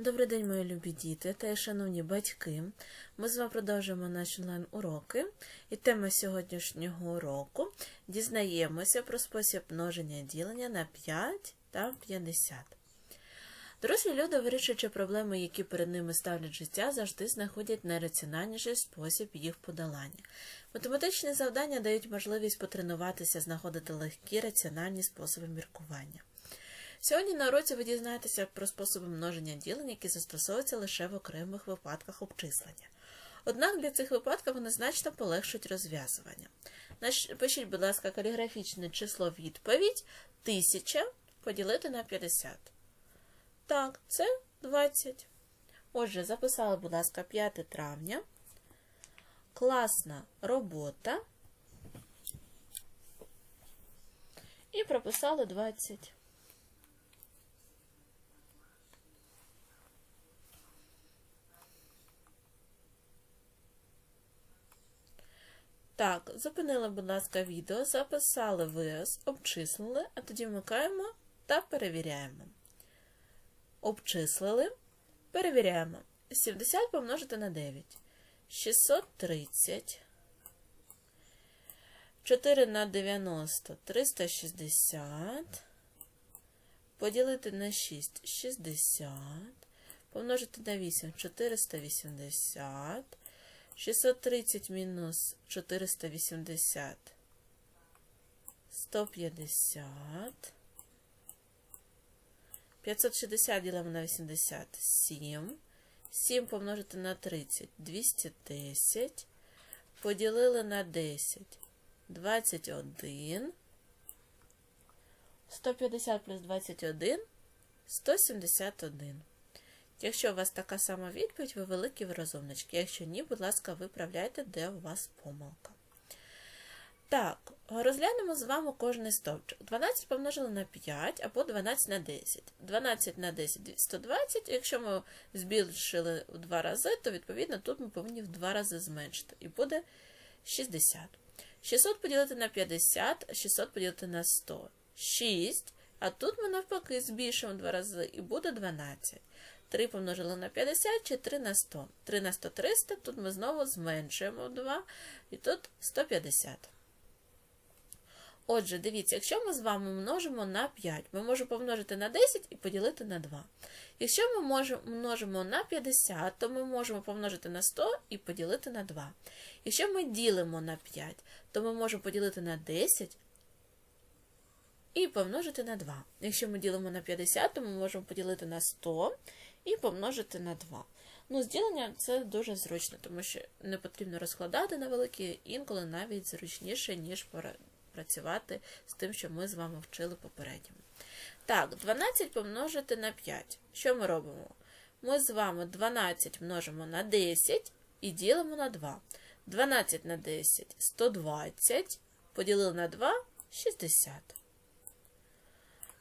Добрий день, мої любі діти та шановні батьки. Ми з вами продовжуємо наші онлайн-уроки. І тема сьогоднішнього уроку дізнаємося про спосіб множення ділення на 5 та 50. Дорослі люди, вирішуючи проблеми, які перед ними ставлять життя, завжди знаходять найраціональніший спосіб їх подолання. Математичні завдання дають можливість потренуватися, знаходити легкі раціональні способи міркування. Сьогодні на уроці ви дізнаєтеся про способи множення ділення, які застосовуються лише в окремих випадках обчислення. Однак для цих випадків вони значно полегшують розв'язування. Пишіть, будь ласка, каліграфічне число відповідь 1000 поділити на 50. Так, це 20. Отже, записали, будь ласка, 5 травня. Класна робота. І прописали 20. Так, зупинили, будь ласка, відео, записали вираз, обчислили, а тоді вмикаємо та перевіряємо. Обчислили, перевіряємо. 70 помножити на 9. 630. 4 на 90 360. Поділити на 6 60. Помножити на 8 480. 630 мінус 480, 150, 560 ділимо на 80, 7, 7 помножити на 30, 210, поділили на 10, 21, 150 плюс 21, 171. Якщо у вас така сама відповідь, ви великі розумнички. Якщо ні, будь ласка, виправляйте, де у вас помилка. Так, розглянемо з вами кожний стовпчик. 12 помножили на 5 або 12 на 10. 12 на 10 120. Якщо ми збільшили в 2 рази, то відповідно тут ми повинні в 2 рази зменшити. І буде 60. 600 поділити на 50, 600 поділити на 100. 6. А тут ми навпаки збільшуємо в 2 рази і буде 12. 3 помножили на 50 чи 3 на 100. 3 на 100 300, тут ми знову зменшуємо 2, і тут 150. Отже, дивіться, якщо ми з вами множимо на 5, ми можемо помножити на 10 і поділити на 2. Якщо ми множимо на 50, то ми можемо помножити на 100 і поділити на 2. Якщо ми ділимо на 5, то ми можемо поділити на 10 і помножити на 2. Якщо ми ділимо на 50, то ми можемо поділити на 100 і помножити на 2. Ну, Зділення це дуже зручно, тому що не потрібно розкладати на великі, інколи навіть зручніше, ніж працювати з тим, що ми з вами вчили попередньо. Так, 12 помножити на 5. Що ми робимо? Ми з вами 12 множимо на 10 і ділимо на 2. 12 на 10 120, поділили на 2 60.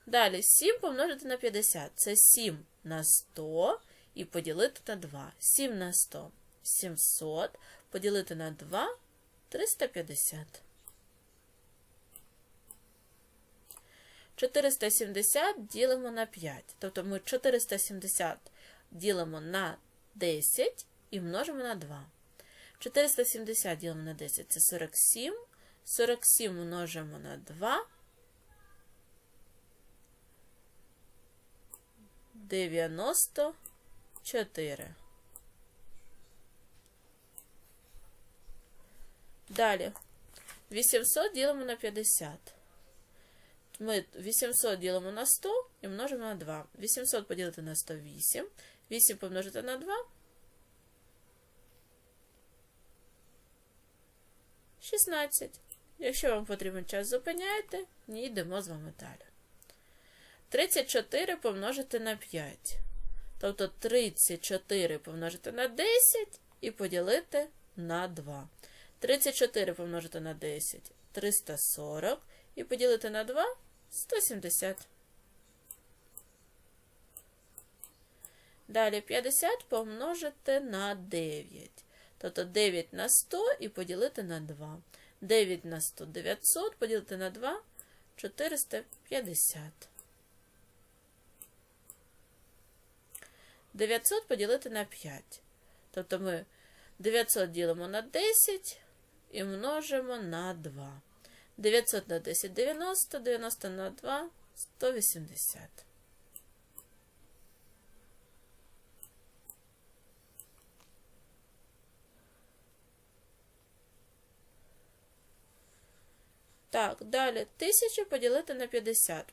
Далі 7 помножити на 50. Це 7 на 100 і поділити на 2. 7 на 100 700, поділити на 2 350. 470 ділимо на 5. Тобто ми 470 ділимо на 10 і множимо на 2. 470 ділимо на 10 це 47. 47 множимо на 2. 94. Далі 800 ділимо на 50. Ми 800 ділимо на 100 і множимо на 2. 800 поділити на 108. 8 помножити на 2. 16. Якщо вам потрібен час, зупиняйте, і йдемо з вами далі. 34 помножити на 5. Тобто 34 помножити на 10 і поділити на 2. 34 помножити на 10 340 і поділити на 2 170. Далі 50 помножити на 9. Тобто 9 на 100 і поділити на 2. 9 на 100 900 поділити на 2 450. 900 поділити на 5. Тобто ми 900 ділимо на 10 і множимо на 2. 900 на 10 90, 90 на 2 180. Так, далі 1000 поділити на 50.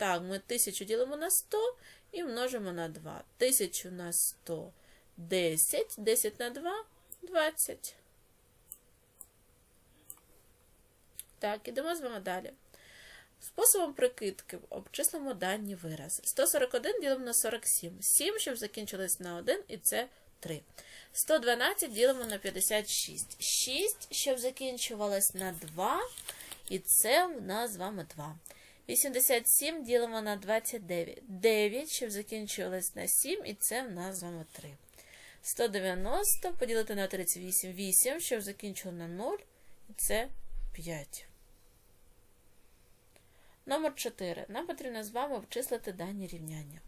Так, ми 1000 ділимо на 100 і множимо на 2. 1000 на 100 10, 10 на 2 20. Так, ідемо з вами далі. Способом прикидки обчислимо дані вирази. 141 ділимо на 47. 7, щоб закінчилось на 1, і це 3. 112 ділимо на 56. 6, щоб закінчувалось на 2, і це в нас з вами 2. 87 ділимо на 29. 9, щоб закінчувалось на 7, і це в нас з вами 3. 190 поділити на 38. 8, щоб закінчило на 0, і це 5. Номер 4. Нам потрібно з вами обчислити дані рівняння.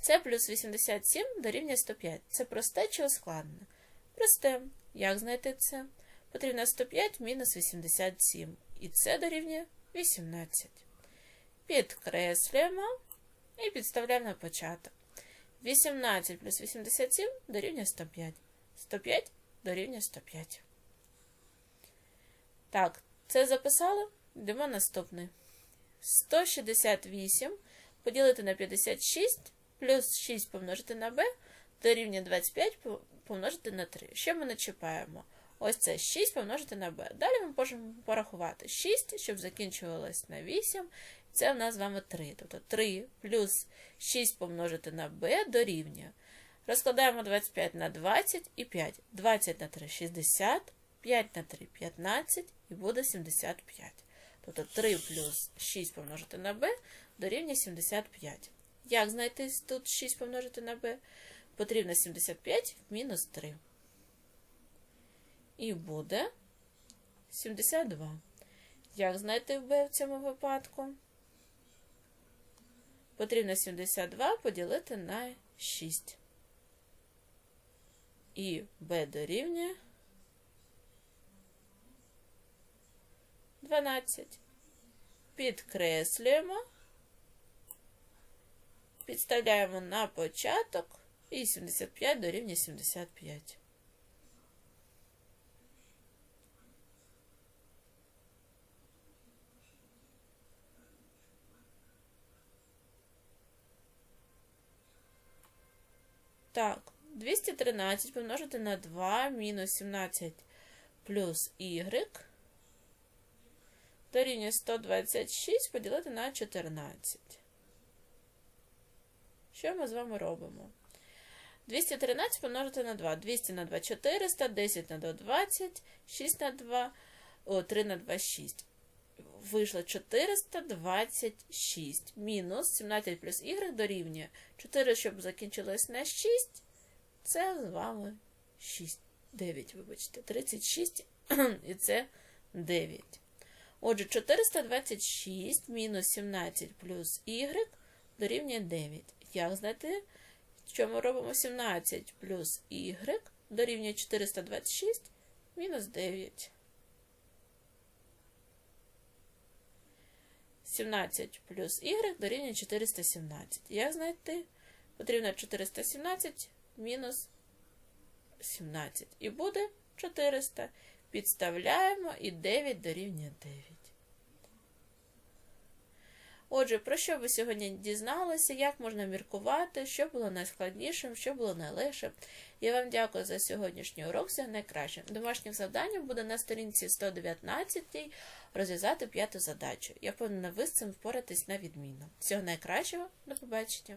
Це плюс 87 дорівнює 105. Це просте чи ускладнене? Просте. Як знайти це? Потрібно 105 мінус 87. І це дорівнює 18. Підкреслюємо і підставляємо на початок. 18 плюс 87 дорівнює 105. 105 дорівнює 105. Так, це записали? Йдемо наступний. 168 поділити на 56 плюс 6 помножити на b дорівнює 25 помножити на 3. Що ми не чіпаємо? Ось це 6 помножити на b. Далі ми можемо порахувати 6, щоб закінчувалось на 8. Це у нас з вами 3. Тобто 3 плюс 6 помножити на b дорівнює. Розкладаємо 25 на 20 і 5. 20 на 3 60, 5 на 3 15 і буде 75. Тобто 3 плюс 6 помножити на b дорівнює 75. Як знайти тут 6 помножити на b? Потрібно 75 мінус 3. І буде 72. Як знайти b в цьому випадку? Потрібно 72 поділити на 6. І b дорівнює 12. Підкреслюємо, підставляємо на початок і 75 дорівнює 75. Так, 213 помножити на 2 мінус 17 плюс y дорівнює 126 поділити на 14. Що ми з вами робимо? 213 помножити на 2. 200 на 2 400, 10 на 2 20, 6 на 2, о, 3 на 2 6. Вийшло 426 мінус 17 плюс y дорівнює 4, щоб закінчилось на 6. Це з вами 6. 9, вибачте, 36 і це 9. Отже, 426 мінус 17 плюс y дорівнює 9. Як знайти, що ми робимо 17 плюс y дорівнює 426 мінус 9. 17 плюс y дорівнює 417. Як знайти? Потрібно 417 мінус 17. І буде 400. Підставляємо і 9 дорівнює 9. Отже, про що ви сьогодні дізналися, як можна міркувати, що було найскладнішим, що було найлегшим. Я вам дякую за сьогоднішній урок. Всього найкраще. Домашнім завданням буде на сторінці 119 розв'язати п'яту задачу. Я повинна ви з цим впоратись на відмінно. Всього найкращого, до побачення!